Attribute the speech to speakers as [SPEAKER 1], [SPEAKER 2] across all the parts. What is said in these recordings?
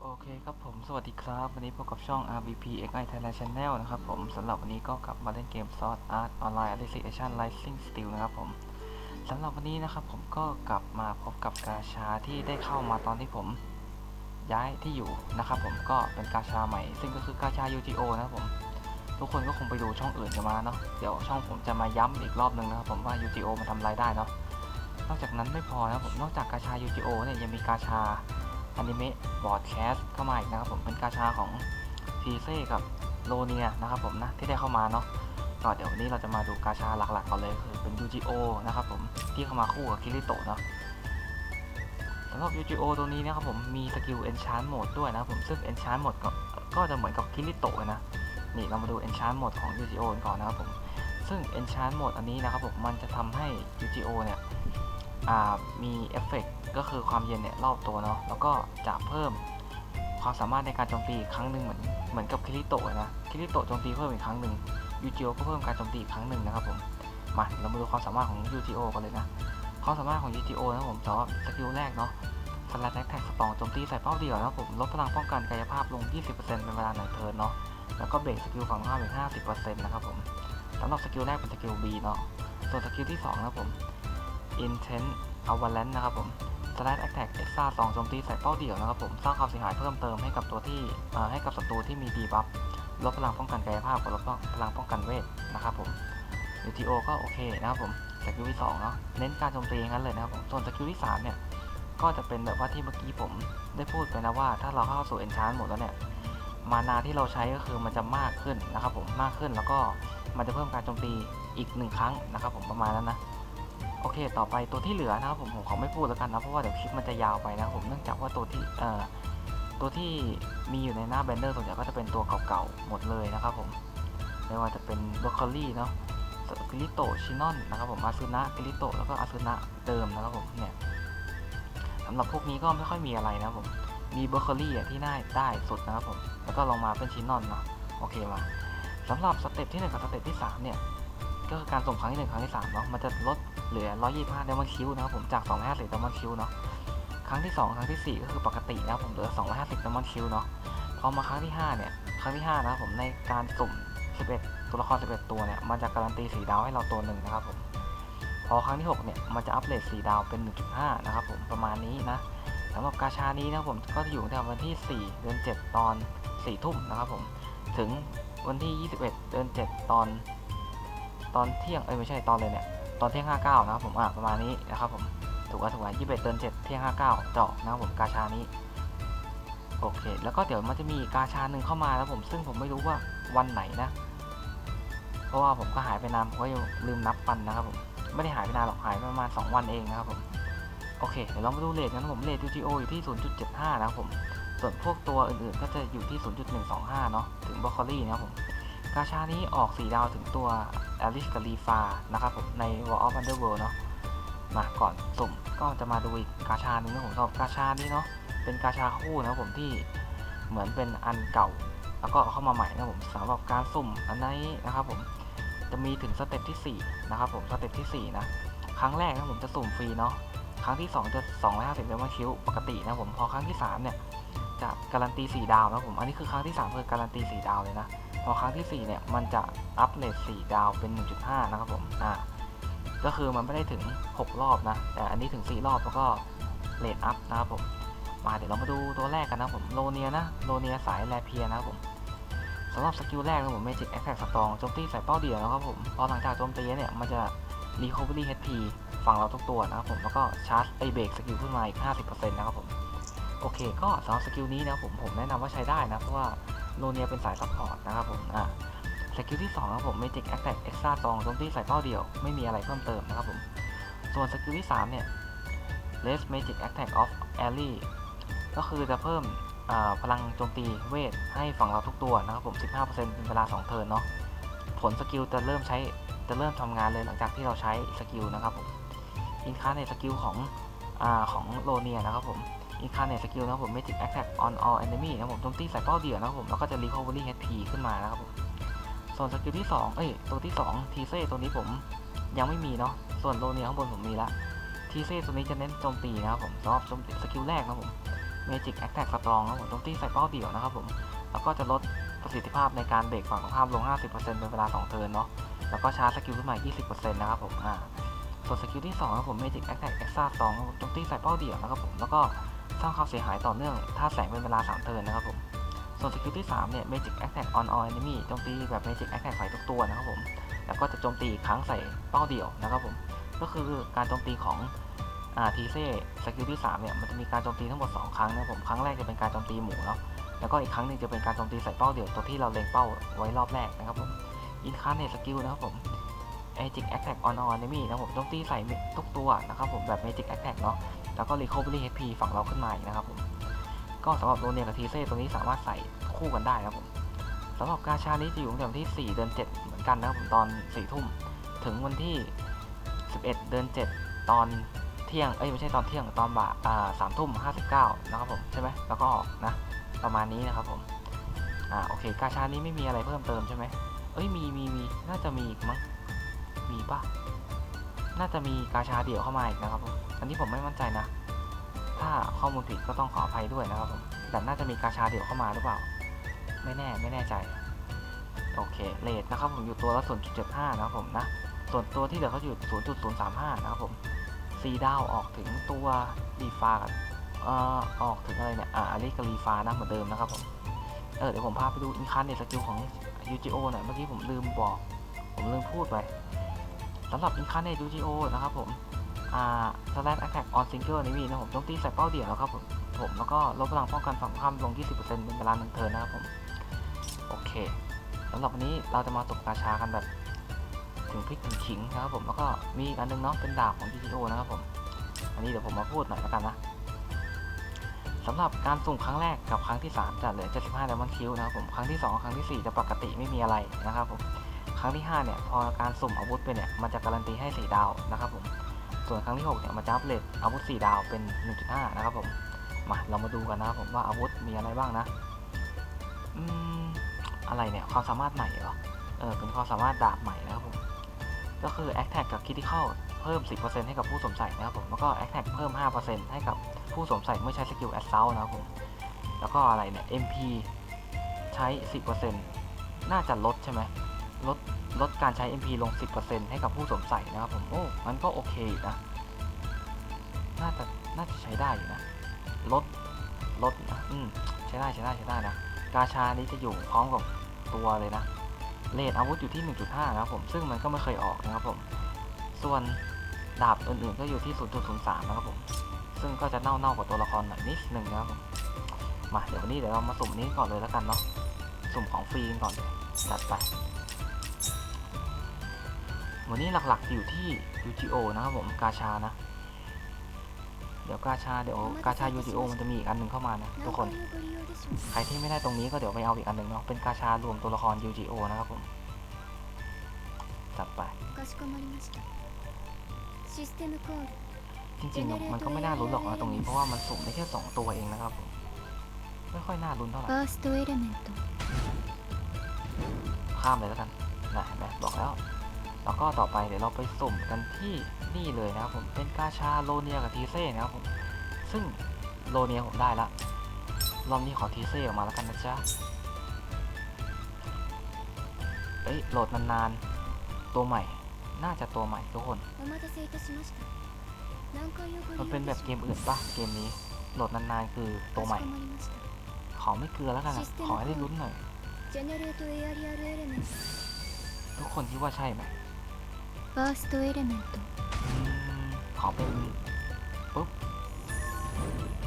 [SPEAKER 1] โอเคครับผมสวัสดีครับ วันนี้พบกับช่อง RBP XI Thailand Channel นะครับผมสำหรับวันนี้ก็กลับมาเล่นเกม Sword Art Online a l i c i a t i o n Rising Steel นะครับผมสำหรับวันนี้นะครับผมก็กลับมาพบกับกาชาที่ได้เข้ามาตอนที่ผมย้ายที่อยู่นะครับผมก็เป็นกาชาใหม่ ซึ่งก็คือกาชา UGO นะครับผม ทุกคนก็คงไปดูช่องอื่นกันมาเนาะเดี๋ยวช่องผมจะมาย้ำอีกรอบนึงนะครับผมว่า UGO มันทำรายได้เนาะนอกจากนั้นไม่พอนะผมนอกจากกาชา UGO เนี่ยยังมีกาชา อนิเมะบอร์ดแคสเข้ามาอีกนะครับผมเป็นกาชาของทีเซ่กับโลเนียนะครับผมนะที่ได้เข้ามาเนาะก็เดี๋ยววันนี้เราจะมาดูกาชาหลักๆก่อนเลยคือเป็น UGO นะครับผมที่เข้ามาคู่กับคิริโตะเนาะสำหรับ UGO ตัวนี้นะครับผมมีสกิล Enchant Mode ด้วยนะครับผมซึ่ง Enchant Mode ก็ก็จะเหมือนกับคิริโตะนะนี่เรามาดู Enchant Mode ของ UGO กันก่อนนะครับผมซึ่ง Enchant Mode อันนี้นะครับผมมันจะทำให้ UGO เนี่ย มีเอฟเฟกต์ก็คือความเย็นเนี่ยรอบตัวเนาะแล้วก็จะเพิ่มความสามารถในการโจมตีอีกครั้งหนึ่งเหมือนเหมือนกับคิริโตะนะคิริโตะโจมตีเพิ่มอีกครั้งหนึ่งยูจิโอก็เพิ่มการโจมตีอีกครั้งหนึ่งนะครับผมมาเรามาดูความสามารถของยูจิโอกันเลยนะความสามารถของยูจิโอนะผมสำหรับสกิลแรกเนาะสลัดแท็กแท็กสตองโจมตีใส่เป้าเดียวนะผมลดพลังป้องกันกายภาพลง 20%เป็นเวลาหนึ่งเทิร์นเนาะแล้วก็เบรกสกิลฝั่งตรงข้ามอีก50%นะครับผมสำหรับสกิลแรกเป็นสกิล B เนาะส่วนสกิลที่สองนะผม Intent Avalanche นะครับผม Slash Attack Extra 2โจมตีใส่เป้าเดี่ยวนะครับผม สร้างความเสียหายเพิ่มเติมให้กับตัวที่ให้กับศัตรูที่มีดีบัฟลดพลังป้องกันกายภาพกับลดพลังป้องกันเวทนะครับผม UTO ก็โอเคนะครับผมสกิลที่2เนาะเน้นการโจมตีงั้นเลยนะครับผมส่วนสกิลที่3เนี่ยก็จะเป็นแบบว่าที่เมื่อกี้ผมได้พูดไปนะว่า ถ้าเราเข้าสู่ Enchant หมดแล้วเนี่ยมานาที่เราใช้ก็คือมันจะมากขึ้นนะครับผมมากขึ้นแล้วก็มันจะเพิ่มการโจมตีอีกหนึ่งครั้งนะครับผมประมาณนั้นนะ โอเค ต่อไปตัวที่เหลือนะครับผมผมขอไม่พูดแล้วกันนะเพราะว่าเดี๋ยวคลิปมันจะยาวไปนะครับผมเนื่องจากว่าตัวที่เอ่อตัวที่มีอยู่ในหน้าแบนเดอร์ส่วนใหญ่ก็จะเป็นตัวเก่าๆหมดเลยนะครับผมไม่ว่าจะเป็นบรอกโคลี่เนาะกิริโตชินอนนะครับผมอาซึนะกิริโตแล้วก็อาซึนะเดิมนะครับผมเนี่ยสำหรับพวกนี้ก็ไม่ค่อยมีอะไรนะครับผมมีเบอรอกโคลี่ที่น่าได้สุดนะครับผมแล้วก็ลงมาเป็นชินอนเนาะโอเคมาสำหรับสเต็ปที่หนึ่งกับสเต็ปที่สามเนี่ย ก็คือการส่งครั้งที่หนึ่งครั้งที่สามเนาะมันจะลดเหลือ 125เดมอนคิวนะครับผมจาก 250เดมอนคิวเนาะครั้งที่ 2 ครั้งทีสี่ 4 ก็คือปกตินะครับผมเหลือ 250เดมอนคิวเนาะพอมาครั้งที่ 5 เนี่ย ครั้งที่ 5 นะครับผมในการสุ่ม 11 ตัวละคร 11 ตัวเนี่ย มันจะการันตี 4 ดาวให้เราตัวหนึ่งนะครับผม พอครั้งที่ 6 เนี่ย มันจะอัปเดต4ดาวเป็น 1.5 นะครับผมประมาณนี้นะสำหรับกาชานี้นะครับผมก็จะอยู่ตั้งแต่วันที่ 4 เดือน 7 ตอน 4 ทุ่มนะครับผมถึงวันที่ 21 เดือน 7 ตอน ตอนเที่ยงเอ้ยไม่ใช่ตอนเลยเนี่ยตอนเที่ยง 59 นะครับผมอะประมาณนี้นะครับผมถูกว่าถูกว่า21เดือน7เที่ยง 59เจาะนะครับผมกาชานี้โอเค แล้วก็เดี๋ยวมันจะมีกาชาหนึ่งเข้ามาแล้วผมซึ่งผมไม่รู้ว่าวันไหนนะ เพราะว่าผมก็หายไปนานผมก็ยังลืมนับปันนะครับผมไม่ได้หายไปนานหรอกหายประมาณ 2 วันเองนะครับผมโอเคเดี๋ยวเรามาดูเลทกันนะผมเลท UGO อยู่ที่ 0.75 นะครับผมส่วนพวกตัวอื่นๆก็จะอยู่ที่ 0.125 เนาะถึงบรอกโคลี่นะครับผม กาชานี้ออก4ดาวถึงตัวแอลิสกับรีฟานะครับผมใน War of Underworld เนาะมาก่อนสุ่มก็จะมาดูอีกกาชาหนึงนะผมสำหรับกาชานี้เนาะเป็นกาชาคู่นะครับผมที่เหมือนเป็นอันเก่า แล้วก็เอาเข้ามาใหม่นะครับผมสำหรับการสุ่มอันนี้นะครับผมจะมีถึงสเต็ปที่4นะครับผมสเต็ปที่4นะครั้งแรกนะผมจะสุ่มฟรีเนาะครั้งที่ 2 จะ 250เดมอนคิวปกตินะครับผมพอครั้งที่ 3 เนี่ยจะการันตี 4 ดาวนะครับผมอันนี้คือครั้งที่3คือการันตี 4 ดาวเลยนะ พอครั้งที่ 4 เนี่ย มันจะอัพเลท4ดาวเป็น 1.5 นะครับผม อ่า ก็คือมันไม่ได้ถึง 6 รอบนะ แต่อันนี้ถึง 4 รอบแล้วก็เลทอัพนะครับผม มาเดี๋ยวเรามาดูตัวแรกกันนะผม โลเนียนะ โลเนียสายแลเพียนะครับผมสำหรับสกิลแรกนะครับผม Magic Attack สตองโจมตีใส่เป้าเดียวนะครับผม พอหลังจากโจมตีเนี่ย มันจะ Recovery HP ฝั่งเราทุกตัวนะครับผม แล้วก็ชาร์จไอเบรกสกิลขึ้นมาอีก 50%นะครับผม โอเค ก็สำหรับสกิลนี้นะผม ผมแนะนำว่าใช้ได้นะ เพราะว่า โลเนียเป็นสายซัพพอร์ตนะครับผมอ่าสกิลที่2ครับผม Magic Attack Extra 2โจมตีใส่เป้าเดียว ไม่มีอะไรเพิ่มเติมนะครับผม ส่วนสกิลที่ 3 เนี่ย Less Magic Attack of Ally ก็คือจะเพิ่มพลังโจมตีเวทให้ฝั่งเราทุกตัวนะครับผม 15%เป็นเวลา 2 เทิร์นเนาะผลสกิลจะเริ่มใช้จะเริ่มทำงานเลยหลังจากที่เราใช้สกิลนะครับผม อินคาในสกิลของอของโลเนียนะครับผม อินคาในสกิลนะครับผม Magic Attack on all enemy นะครับผมโจมตีใส่เป้าเดียวนะครับผมแล้วก็จะ Recovery HP ขึ้นมานะครับผมส่วนสกิลที่2เอ้ยตัวที่2ทีเซ่ตัวนี้ผมยังไม่มีเนาะส่วนโลเนียข้างบนผมมีละทีเซ่ตัวนี้จะเน้นโจมตีนะครับผมสำหรับโจมตีสกิลแรกนะครับผม Magic Attack Strong นะครับผมโจมตีใส่เป้าเดี่ยวนะครับผมแล้วก็จะลดประสิทธิภาพในการเบรกฝั่งตรงข้ามลง 50%เป็นเวลา 2 เทิร์นเนาะแล้วก็ชาร์จสกิลขึ้นมา 20%นะครับผมอ่าส่วนสกิลที่2นะครับผม Magic Attack Extra 2ครับผมโจมตีใส่เป้าเดี่ยวนะครับผมแล้วก็ สร้างความเสียหายต่อเนื่องถ้าแสงเป็นเวลา 3 เทิร์นนะครับผม ส่วนสกิลที่ 3 เนี่ย Magic Attack on all enemy โจมตีแบบ Magic Attack ใส่ทุกตัวนะครับผม แล้วก็จะโจมตีครั้งใส่เป้าเดี่ยวนะครับผม ก็คือการโจมตีของอ่าทีเซ่สกิลที่ 3 เนี่ย มันจะมีการโจมตีทั้งหมด 2 ครั้งนะครับผม ครั้งแรกจะเป็นการโจมตีหมูเนาะ แล้วก็อีกครั้งหนึ่งจะเป็นการโจมตีใส่เป้าเดี่ยวตัวที่เราเล็งเป้าไว้รอบแรกนะครับผมอินคาเนตสกิลนะครับผม Magic Attack on all enemy นะครับผมโจมตีใส่ทุกตัวนะครับผมแบบ Magic Attack เนาะ แล้วก็ Recovery HP ฝั่งเราขึ้นมาอีกนะครับผมก็สำหรับโรเนียกับทีเซ่ตัวนี้สามารถใส่คู่กันได้นะครับผมสำหรับกาชานี้จะอยู่ตั้งแต่วันที่ 4 เดือน 7 เหมือนกันนะครับผมตอน 4 ทุ่ม ถึงวันที่ 11 เดือน 7 ตอนเที่ยง เอ้ยไม่ใช่ตอนเที่ยง ตอนบ่ายอ่าสามทุ่มห้าสิบเก้านะครับผมใช่ไหมแล้วก็ออกนะ ประมาณนี้นะครับผม อ่าโอเค กาชานี้ไม่มีอะไรเพิ่มเติมใช่ไหมเอ้ยมีมีมีน่าจะมีอีกมั้ง มีปะน่าจะมีกาชาเดี่ยวเข้ามาอีกนะครับผม อันนี้ผมไม่มั่นใจนะ ถ้าข้อมูลผิดก็ต้องขออภัยด้วยนะครับผมแต่น่าจะมีกาชาเดี่ยวเข้ามาหรือเปล่า ไม่แน่ไม่แน่ใจ โอเคเลทนะครับผมอยู่ตัวละ0.75 นะครับผมนะ ส่วนตัวที่เหลือเขาอยู่ 0.035 นะครับผมซีดาวออกถึงตัวรีฟาเอ่อออกถึงอะไรเนี่ย อ่าอลิกรีฟานะเหมือนเดิมนะครับผม เออเดี๋ยวผมพาไปดูอินคันเนตสกิลของ UGO หน่อยเมื่อกี้ผมลืมบอก ผมลืมพูดไปสำหรับอินคันเนต UGO นะครับผม อ่า slash attack on single enemy นะผมโจมตีใส่เป้าเดี่ยวแล้วครับผมผมแล้วก็ลดพลังป้องกันฝั่งข้ามลง 20%เป็นเวลาหนึ่งเทิร์นนะครับผม โอเคสำหรับวันนี้เราจะมาตกกาชากันแบบถึงพริกถึงขิงนะครับผมแล้วก็มีอันนึงเนาะเป็นดาบของ GTO นะครับผม อันนี้เดี๋ยวผมมาพูดหน่อยแล้วกันนะสำหรับการสุ่มครั้งแรกกับครั้งที่ 3 จะเหลือ 75 Diamond Q นะครับผม ครั้งที่ 2 ครั้งทีสี่4 จะปกติไม่มีอะไรนะครับผม ครั้งที่ 5 เนี่ย พอการสุ่มอาวุธไปเนี่ย มันจะการันตีให้ 4 ดาวนะครับผม ส่วนครั้งที่6เนี่ยมันจะอัพเลทอาวุธ 4 ดาวเป็น 1.5 นะครับผมมาเรามาดูกันนะครับผมว่าอาวุธมีอะไรบ้างนะอืมอะไรเนี่ยความสามารถใหม่เหรอเออเป็นความสามารถดาบใหม่นะครับผมก็คือ a t t a c k กับ Critical เพิ่ม 10%ให้กับผู้สวมใส่นะครับผมแล้วก็ a t t a c k เพิ่ม 5%ให้กับผู้สวมใส่เมื่อใช้สกิล Assault นะครับผมแล้วก็อะไรเนี่ย MP ใช้ 10%น่าจะลดใช่ไหม ลดลดการใช้ MP ลง 10%ให้กับผู้สวมใส่นะครับผม โอ้ มันก็โอเคนะ น่าจะ น่าจะใช้ได้อยู่นะ ลด ลดนะ อืม ใช้ได้ ใช้ได้ ใช้ได้นะ กาชานี้จะอยู่พร้อมกับตัวเลยนะ เลทอาวุธอยู่ที่ 1.5 นะครับผม ซึ่งมันก็ไม่เคยออกนะครับผม ส่วนดาบอื่นๆก็อยู่ที่ 0.03 นะครับผม ซึ่งก็จะเน่าๆกว่าตัวละครหน่อยนิดนึงนะครับผม มา เดี๋ยววันนี้เดี๋ยวเรามาสุ่มนี้ก่อนเลยแล้วกันเนาะ สุ่มของฟรีก่อนเลยจัดไป วันนี้หลักๆอยู่ที่ UGO นะครับผมกาชานะ เดี๋ยวกาชาเดี๋ยวกาชา UGO มันจะมีอีกอันหนึ่งเข้ามานะทุกคนใครที่ไม่ได้ตรงนี้ก็เดี๋ยวไปเอาอีกอันหนึ่งเนาะเป็นกาชารวมตัวละคร UGO นะครับผมจัดไปจริงๆมันก็ไม่น่ารุนหรอกนะตรงนี้เพราะว่ามันสุ่มได้แค่สองตัวเองนะครับผมไม่ค่อยน่ารุนเท่าไหร่ข้ามเลยแล้วกันนะบอกแล้ว แล้วก็ต่อไปเดี๋ยวเราไปสุ่มกันที่นี่เลยนะครับผมเป็นกาชาโลเนียกับทีเซ่นะครับผมซึ่งโลเนียผมได้ละรอบนี้ขอทีเซ่ออกมาแล้วกันนะจ๊ะเอ้ยโหลดนานๆตัวใหม่ น่าจะตัวใหม่ทุกคนมันเป็นแบบเกมอื่นปะเกมนี้โหลดนานๆคือตัวใหม่ ขอไม่เกลือแล้วกันนะขอให้ได้ลุ้นหน่อยทุกคนคิดว่าใช่ไหม
[SPEAKER 2] ファーストエレメント
[SPEAKER 1] อืมขอเป็นปุ๊บ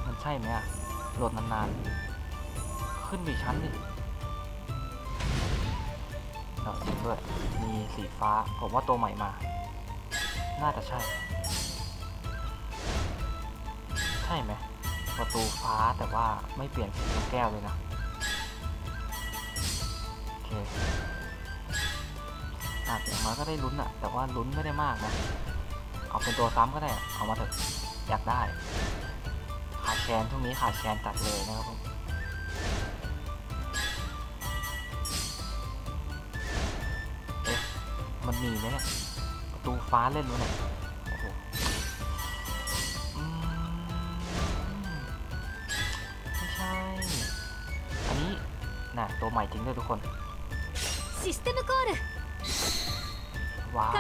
[SPEAKER 1] มันใช่ไหมอะโหลดนานๆ ขึ้นไปอีกชั้นหนึ่งเออจริงด้วย มีสีฟ้า ผมว่าตัวใหม่มา น่าจะใช่ ใช่ไหม ประตูฟ้าแต่ว่าไม่เปลี่ยนสีลูกแก้วเลยนะ อาจอย่างน้อยก็ได้ลุ้นอะแต่ว่าลุ้นไม่ได้มากนะ เอาเป็นตัวซ้ำก็ได้อะเอามาเถอะอยากได้ ขาดแคลนช่วงนี้ขาดแคลนจัดเลยนะครับผม เอ๊ะ มันมีไหมเนี่ย ประตูฟ้าเล่นวะเนี่ย โอ้โหอืม น่ะตัวใหม่จริงด้วยทุกคน
[SPEAKER 2] システムコール
[SPEAKER 1] ว้าว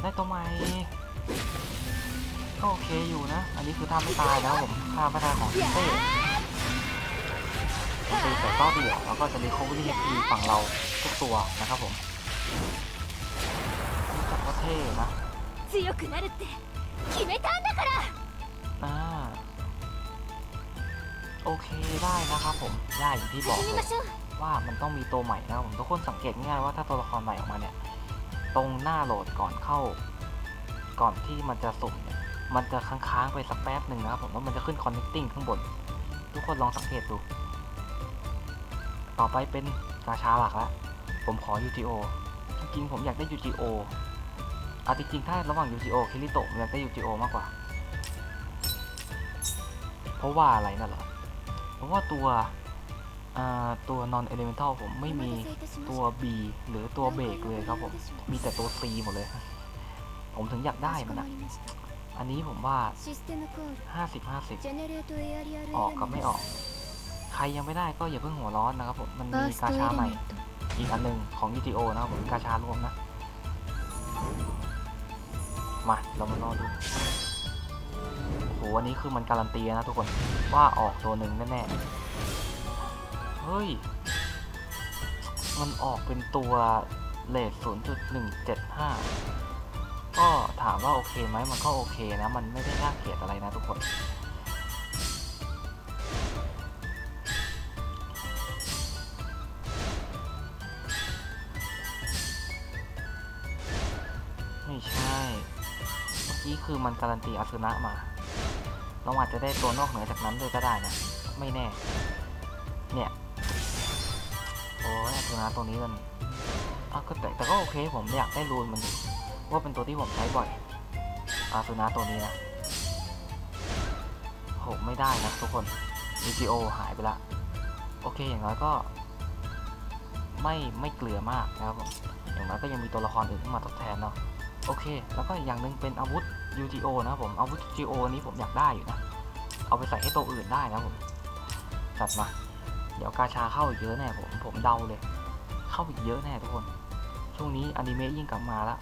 [SPEAKER 1] ได้ตัวใหม่ก็โอเคอยู่นะ อันนี้คือท่าไม่ตายแล้วผมท่าไม่ตายของเต้ตีแต่ก็เดี่ยวแล้วก็จะมีคู่วอรี่เอพีฝั่งเราทุกตัวนะครับผมจับก็เท่นะโอเคได้นะครับผม ได้อย่างที่บอกเลย ว่ามันต้องมีตัวใหม่นะครับผมทุกคนสังเกตง่ายว่าถ้าตัวละครใหม่ออกมาเนี่ย ตรงหน้าโหลดก่อนเข้า ก่อนที่มันจะสุ่มเนี่ยมันจะค้างๆไปสักแป๊บหนึ่งนะครับผมว่ามันจะขึ้น connecting ข้างบน ทุกคนลองสังเกตดู ต่อไปเป็นกาชาหลักละผมขอ UGO จริงๆผมอยากได้ UGO อะจริงๆถ้าระหว่าง UGO คิริโตะอยากได้ UGO มากกว่า เพราะว่าอะไรนั่นเหรอเพราะว่าตัว ตัว non elemental ผมไม่มีตัว B หรือตัวเบรกเลยครับผม มีแต่ตัว C หมดเลย ผมถึงอยากได้มันนะอันนี้ผมว่า 50 50 ออกกับไม่ออก ใครยังไม่ได้ก็อย่าเพิ่งหัวร้อนนะครับผม มันมีกาชาใหม่ อีกอันหนึ่งของ UTO นะครับผมกาชารวมนะ มา เรามาลองดูโหวันนี้คือมันการันตีนะทุกคนว่าออกตัวหนึ่งแน่ๆ เฮ้ย มันออกเป็นตัวเลท0.175 ก็ถามว่าโอเคไหม มันก็โอเคนะ มันไม่ได้น่าเกลียดอะไรนะทุกคน ไม่ใช่ เมื่อกี้คือมันการันตีอาสุนะมา เราอาจจะได้ตัวนอกเหนือจากนั้นด้วยก็ได้นะ ไม่แน่ เนี่ย โอ้ยอาสุนะตัวนี้มันอะก็แต่แต่ก็โอเคผมอยากได้รูนมันว่าเป็นตัวที่ผมใช้บ่อยอาสุนะตัวนี้นะโหไม่ได้นะทุกคน EGO หายไปละ โอเคอย่างน้อยก็ ไม่ไม่เกลือมากนะครับผมอย่างน้อยก็ยังมีตัวละครอื่นเข้ามาทดแทนเนาะโอเค แล้วก็อย่างหนึ่งเป็นอาวุธ UGO นะครับผมอาวุธ UGO นี้ผมอยากได้อยู่นะ เอาไปใส่ให้ตัวอื่นได้นะผมจัดมา เดี๋ยวกาชาเข้าอีกเยอะแน่ผมผมเดาเลย เข้าอีกเยอะแน่ทุกคน ช่วงนี้อนิเมะยิ่งกลับมาแล้ว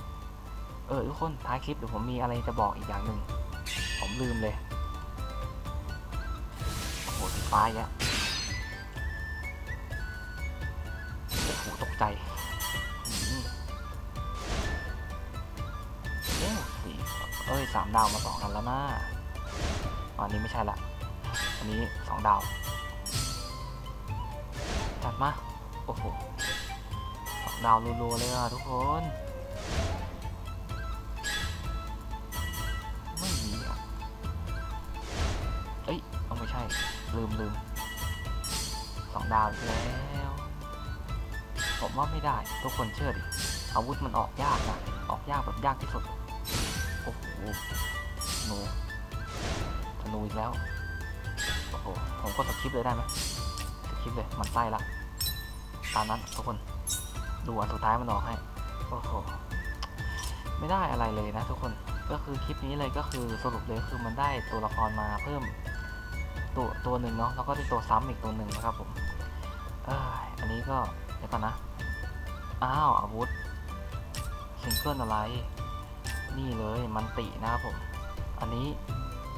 [SPEAKER 1] เออทุกคนท้ายคลิปเดี๋ยวผมมีอะไรจะบอกอีกอย่างหนึ่งผมลืมเลยโอ้โหสีฟ้าอีกแล้วโอ้โหตกใจเอ้ยสีเอ้ยสามดาวมาสองอันแล้วนะอันนี้ไม่ใช่ละอันนี้สองดาว จัดมา โอ้โห ดาวรัวๆเลยอะทุกคน ไม่มีอะ เอ้ยเอาไม่ใช่ ลืมลืมสองดาวแล้วผมว่าไม่ได้ ทุกคนเชื่อดิ อาวุธมันออกยากนะ ออกยากแบบยากที่สุด โอ้โหหนูธนูอีกแล้ว โอ้โห ผมก็สคริปเลยได้ไหมสคริปเลย มันไส้ละ ตามนั้นทุกคน ดูอันสุดท้ายมันออกให้ โอ้โห ไม่ได้อะไรเลยนะทุกคน ก็คือคลิปนี้เลยก็คือสรุปเลยคือมันได้ตัวละครมาเพิ่มตัวตัวหนึ่งเนาะ แล้วก็ได้ตัวซ้ำอีกตัวหนึ่งนะครับผม เอยอันนี้ก็เดี๋ยวก่อนนะ อ้าวอาวุธซิงเกิลอะไร นี่เลยมันตินะครับผม อันนี้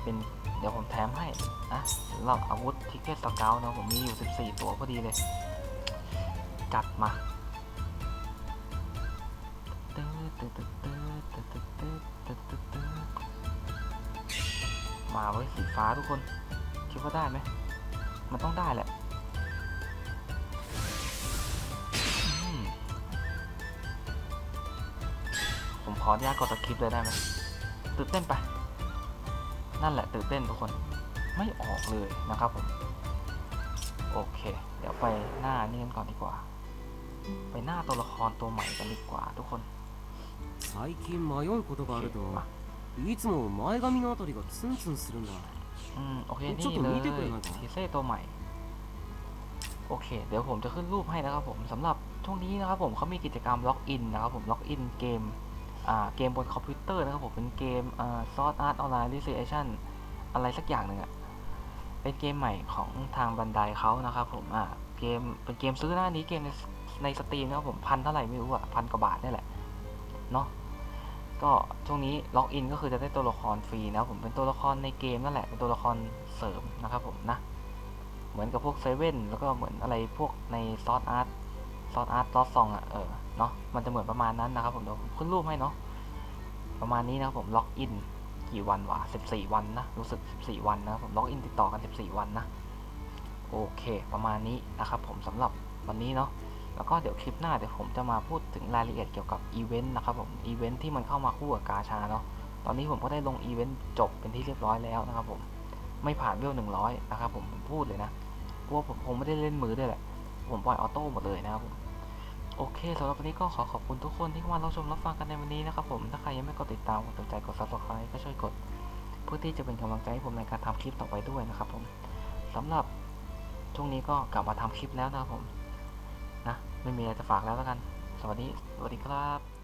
[SPEAKER 1] เป็นเดี๋ยวผมแถมให้นะสำหรับอาวุธทิกเก็ตสเกลนะผมมีอยู่ 14 ตัวพอดีเลย จัดมา มาไว้สีฟ้าทุกคน คิดว่าได้ไหม มันต้องได้แหละผมขออนุญาตกดสคริปเลยได้ไหมตื่นเต้นไป นั่นแหละตื่นเต้นทุกคนไม่ออกเลยนะครับผม โอเค เดี๋ยวไปหน้านี่กันก่อนดีกว่า ไปหน้าตัวละครตัวใหม่กันดีกว่าทุกคน
[SPEAKER 3] 最近迷うことがあると
[SPEAKER 1] มา
[SPEAKER 3] いつも前髪のあたりがツンツンするんだ
[SPEAKER 1] อืมโอเค
[SPEAKER 3] ちょ
[SPEAKER 1] นี่
[SPEAKER 3] っと
[SPEAKER 1] เลย
[SPEAKER 3] 見てくれないか
[SPEAKER 1] ทีเซ่ตัวใหม่ โอเค เดี๋ยวผมจะขึ้นรูปให้นะครับผมสำหรับช่วงนี้นะครับผมเขามีกิจกรรมล็อกอินนะครับผมล็อกอินเกมอ่าเกมบนคอมพิวเตอร์นะครับผมเป็นเกมอ่าซอสอาร์ตออนไลน์รีเซชันอะไรสักอย่างหนึ่งอะ เป็นเกมใหม่ของทางบันไดเขานะครับผมอ่าเกมเป็นเกมซื้อหน้านี้เกมในในสตรีมนะครับผมพันเท่าไหร่ไม่รู้อะพันกว่าบาทนี่แหละเนาะ ก็ช่วงนี้ล็อกอินก็คือจะได้ตัวละครฟรีนะผมเป็นตัวละครในเกมนั่นแหละเป็นตัวละครเสริมนะครับผมนะเหมือนกับพวกเซเว่นแล้วก็เหมือนอะไรพวกในซอสอาร์ตซอสอาร์ตลอสซองอะเออเนาะมันจะเหมือนประมาณนั้นนะครับผมเดี๋ยวผมขึ้นรูปให้เนาะประมาณนี้นะครับผมล็อกอินกี่วันวะ14 วันนะรู้สึก 14 วันนะครับผมล็อกอินติดต่อกัน 14 วันนะโอเค ประมาณนี้นะครับผมสำหรับวันนี้เนาะ แล้วก็เดี๋ยวคลิปหน้าเดี๋ยวผมจะมาพูดถึงรายละเอียดเกี่ยวกับอีเวนต์นะครับผมอีเวนต์ที่มันเข้ามาคู่กับกาชาเนาะตอนนี้ผมก็ได้ลงอีเวนต์จบเป็นที่เรียบร้อยแล้วนะครับผมไม่ผ่านเวลหนึ่งร้อยนะครับผมผมพูดเลยนะเพราะว่าผมคงไม่ได้เล่นมือด้วยแหละ ผมปล่อยออโต้หมดเลยนะครับผมโอเคสำหรับวันนี้ก็ขอขอบคุณทุกคนที่เข้ามารับชมรับฟังกันในวันนี้นะครับผมถ้าใครยังไม่กดติดตามกดสนใจกด subscribe ก็ช่วยกด เพื่อที่จะเป็นกำลังใจให้ผมในการทำคลิปต่อไปด้วยนะครับผมสำหรับช่วงนี้ก็กลับมาทำคลิปแล้วนะครับผม นะ ไม่มีอะไรจะฝากแล้วแล้วกัน สวัสดี สวัสดีครับ